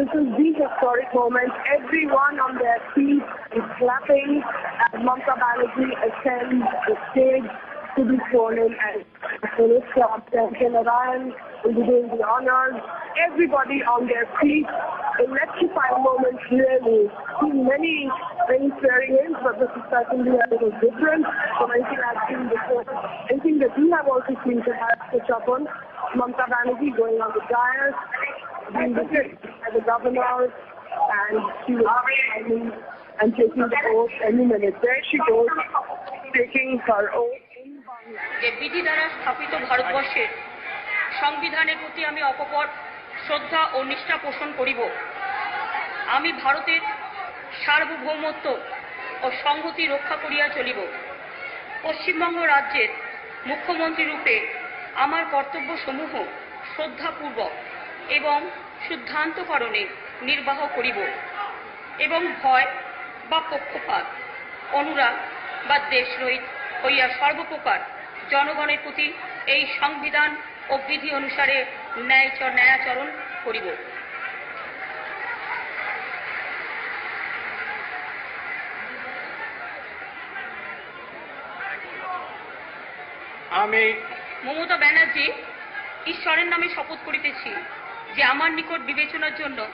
This is the historic moment. Everyone on their feet is clapping as Mamta Banerjee ascends the stage to be sworn in as Minister of Central Narayan will be doing the honors. Everybody on their feet. Electrifying moment really. Seen many, many swearing in, but this is certainly a little different from anything I've seen before. Anything that we have also seen perhaps touch up on. Mamta Banerjee going on the dais, the governor, and she be signing and taking the oath any minute. There she goes, taking her oath. যে বিধি দ্বারা স্থাপিত ভারতবর্ষের সংবিধানের প্রতি আমি অকপট শ্রদ্ধা ও নিষ্ঠা পোষণ করিব আমি ভারতের সার্বভৌমত্ব ও সংহতি রক্ষা করিয়া চলিব পশ্চিমবঙ্গ রাজ্যের মুখ্যমন্ত্রী রূপে আমার কর্তব্যসমূহ শ্রদ্ধাপূর্বক এবং শুদ্ধান্তকরণে নির্বাহ করিব এবং ভয় বা পক্ষপাত অনুরাগ বা দেশরহিত হইয়া সর্বপ্রকার জনগণের প্রতি এই সংবিধান ও বিধি অনুসারে ন্যায় ন্যায়াচরণ করিব। আমি মমতা ব্যানার্জি ঈশ্বরের নামে শপথ করিতেছি। যে আমার নিকট বিবেচনার জন্য